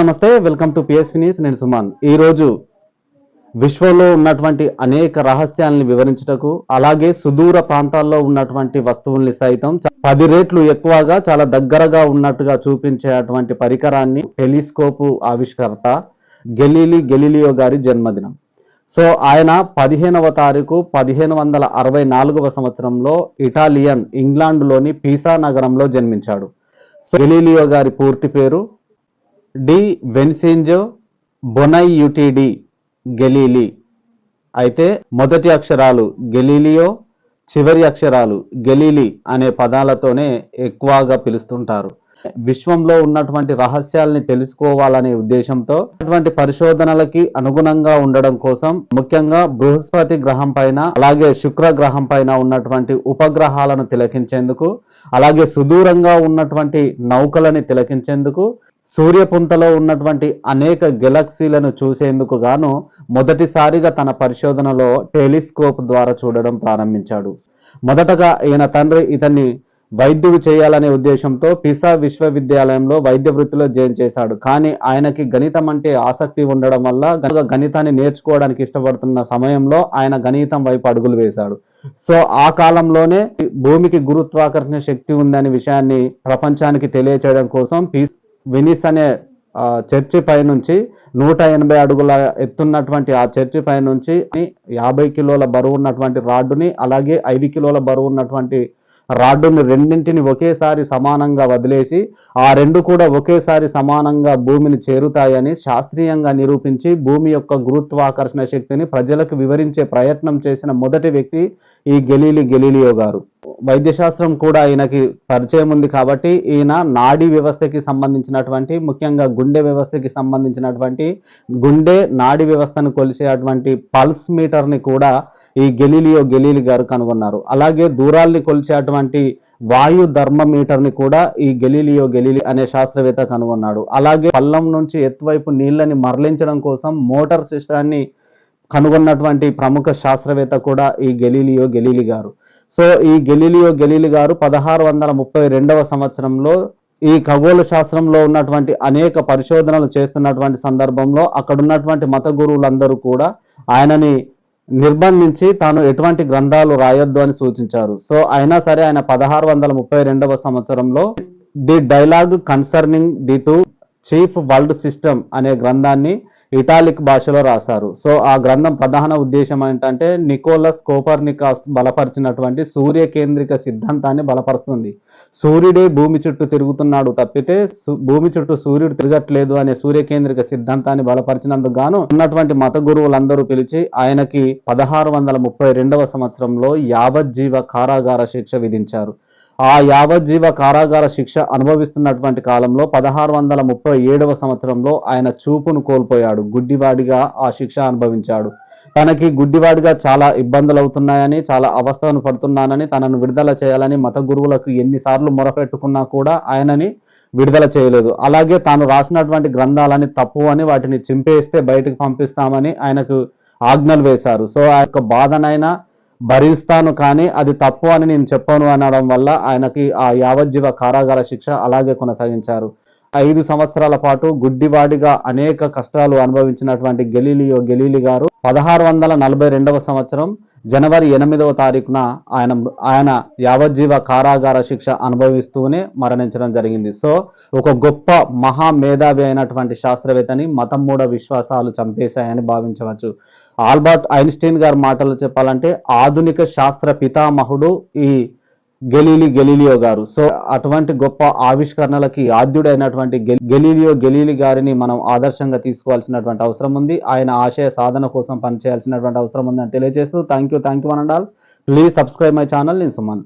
నమస్తే. Welcome to PSP news. నేను సుమాన్. ఈ రోజు విశ్వంలో ఉన్నటువంటి అనేక రహస్యాలను వివరించుటకు అలాగే సుదూర ప్రాంతాల్లో ఉన్నటువంటి వస్తువుల్ని సైతం పది రేట్లు ఎక్కువగా చాలా దగ్గరగా ఉన్నట్టుగా చూపించేటువంటి పరికరాన్ని టెలిస్కోపు ఆవిష్కర్త గెలీలి గెలీలియో గారి జన్మదినం. సో ఆయన పదిహేనవ తారీఖు పదిహేను వందల అరవై నాలుగవ సంవత్సరంలో ఇటాలియన్ ఇంగ్లాండ్లోని పీసా నగరంలో జన్మించాడు. సో గెలీలియో గారి పూర్తి పేరు డి వెన్సెంజో బొనై గెలీలీ. అయితే మొదటి అక్షరాలు గెలీలియో చివరి అక్షరాలు గెలీలి అనే పదాలతోనే ఎక్కువగా పిలుస్తుంటారు. విశ్వంలో ఉన్నటువంటి రహస్యాల్ని తెలుసుకోవాలనే ఉద్దేశంతో అటువంటి పరిశోధనలకి అనుగుణంగా ఉండడం కోసం ముఖ్యంగా బృహస్పతి గ్రహం పైన అలాగే శుక్ర గ్రహం పైన ఉన్నటువంటి ఉపగ్రహాలను తిలకించేందుకు అలాగే సుదూరంగా ఉన్నటువంటి నౌకలని తిలకించేందుకు సూర్యపుంతలో ఉన్నటువంటి అనేక గెలాక్సీలను చూసేందుకు గాను మొదటిసారిగా తన పరిశోధనలో టెలిస్కోప్ ద్వారా చూడడం ప్రారంభించాడు. మొదటగా ఈయన తండ్రి ఇతన్ని వైద్యుడు చేయాలనే ఉద్దేశంతో పిసా విశ్వవిద్యాలయంలో వైద్య వృత్తిలో జాయిన్ చేశాడు. కానీ ఆయనకి గణితం అంటే ఆసక్తి ఉండడం వల్ల గణితాన్ని నేర్చుకోవడానికి ఇష్టపడుతున్న సమయంలో ఆయన గణితం వైపు అడుగులు వేశాడు. సో ఆ కాలంలోనే భూమికి గురుత్వాకర్షణ శక్తి ఉందనే విషయాన్ని ప్రపంచానికి తెలియచేయడం కోసం పీస్ వెనిస్ అనే చర్చి పై నుంచి నూట ఎనభై అడుగుల ఎత్తున్నటువంటి ఆ చర్చి పై నుంచి యాభై కిలోల బరువు ఉన్నటువంటి రాడ్డుని అలాగే ఐదు కిలోల బరువు ఉన్నటువంటి రాడ్డుని రెండింటిని ఒకేసారి సమానంగా వదిలేసి ఆ రెండు కూడా ఒకేసారి సమానంగా భూమిని చేరుతాయని శాస్త్రీయంగా నిరూపించి భూమి యొక్క గురుత్వాకర్షణ శక్తిని ప్రజలకు వివరించే ప్రయత్నం చేసిన మొదటి వ్యక్తి ఈ గెలీలి గెలీలియో గారు. వైద్యశాస్త్రం కూడా ఈయనకి పరిచయం ఉంది కాబట్టి ఈయన నాడీ వ్యవస్థకి సంబంధించినటువంటి ముఖ్యంగా గుండె వ్యవస్థకి సంబంధించినటువంటి గుండె నాడీ వ్యవస్థను కొలిచేటువంటి పల్స్ మీటర్ని కూడా ఈ గెలీలియో గెలీలి గారు కనుగొన్నారు. అలాగే దూరాల్ని కొలిచేటువంటి వాయు ధర్మ మీటర్ని కూడా ఈ గెలీలియో గెలీలి అనే శాస్త్రవేత్త కనుగొన్నాడు. అలాగే పల్లం నుంచి ఎత్తువైపు నీళ్ళని మరలించడం కోసం మోటార్ సిస్టాన్ని కనుగొన్నటువంటి ప్రముఖ శాస్త్రవేత్త కూడా ఈ గెలీలియో గెలీలి గారు. సో ఈ గెలీలియో గెలీలి గారు పదహారు వందల ముప్పై రెండవ సంవత్సరంలో ఈ ఖగోళ శాస్త్రంలో ఉన్నటువంటి అనేక పరిశోధనలు చేస్తున్నటువంటి సందర్భంలో అక్కడున్నటువంటి మత గురువులందరూ కూడా ఆయనని నిర్బంధించి తాను ఎటువంటి గ్రంథాలు రాయొద్దు అని సూచించారు. సో అయినా సరే ఆయన పదహారు వందల ముప్పై రెండవ సంవత్సరంలో the dialogue concerning the two chief world system అనే గ్రంథాన్ని ఇటాలిక్ భాషలో రాశారు. సో ఆ గ్రంథం ప్రధాన ఉద్దేశం ఏంటంటే నికోలస్ కోపర్నికాస్ బలపరిచినటువంటి సూర్య కేంద్రిక సిద్ధాంతాన్ని బలపరుస్తుంది. సూర్యుడే భూమి చుట్టూ తిరుగుతున్నాడు తప్పితే భూమి చుట్టూ సూర్యుడు తిరగట్లేదు అనే సూర్య కేంద్రిక సిద్ధాంతాన్ని బలపరిచినందుకు గాను ఉన్నటువంటి మత గురువులందరూ పిలిచి ఆయనకి పదహారు వందల ముప్పై రెండవ సంవత్సరంలో యావజ్జీవ కారాగార శిక్ష విధించారు. ఆ యావజ్జీవ కారాగార శిక్ష అనుభవిస్తున్నటువంటి కాలంలో పదహారు వందల ముప్పై ఏడవ సంవత్సరంలో ఆయన చూపును కోల్పోయాడు. గుడ్డివాడిగా ఆ శిక్ష అనుభవించాడు. తనకి గుడ్డివాడిగా చాలా ఇబ్బందులు అవుతున్నాయని చాలా అవస్థను పడుతున్నానని తనను విడుదల చేయాలని మత గురువులకు ఎన్నిసార్లు మొరపెట్టుకున్నా కూడా ఆయనని విడుదల చేయలేదు. అలాగే తాను రాసినటువంటి గ్రంథాలని తప్పు అని వాటిని చింపేస్తే బయటకు పంపిస్తామని ఆయనకు ఆజ్ఞలు వేశారు. సో ఆ యొక్క బాధనైనా భరిస్తాను కానీ అది తప్పు అని నేను చెప్పను అనడం వల్ల ఆయనకి ఆ యావజ్జీవ కారాగార శిక్ష అలాగే కొనసాగించారు. ఐదు సంవత్సరాల పాటు గుడ్డివాడిగా అనేక కష్టాలు అనుభవించినటువంటి గెలీలియో గెలీలి గారు పదహారు వందల నలభై రెండవ సంవత్సరం జనవరి ఎనిమిదవ తారీఖున ఆయన ఆయన యావజ్జీవ కారాగార శిక్ష అనుభవిస్తూనే మరణించడం జరిగింది. సో ఒక గొప్ప మహా మేధావి అయినటువంటి శాస్త్రవేత్తని మతం మూఢ విశ్వాసాలు చంపేశాయని భావించవచ్చు. ఆల్బర్ట్ ఐన్స్టైన్ గారి మాటలు చెప్పాలంటే ఆధునిక శాస్త్ర పితామహుడు ఈ గెలీలి గెలీలియో గారు. సో అటువంటి గొప్ప ఆవిష్కరణలకి ఆద్యుడైనటువంటి గెలీలియో గెలీలి గారిని మనం ఆదర్శంగా తీసుకోవాల్సినటువంటి అవసరం ఉంది. ఆయన ఆశయ సాధన కోసం పనిచేయాల్సినటువంటి అవసరం ఉంది అని తెలియజేస్తూ థ్యాంక్ యూ థ్యాంక్ యూ అనండాల్. ప్లీజ్ సబ్స్క్రైబ్ మై ఛానల్ నేను సుమన్.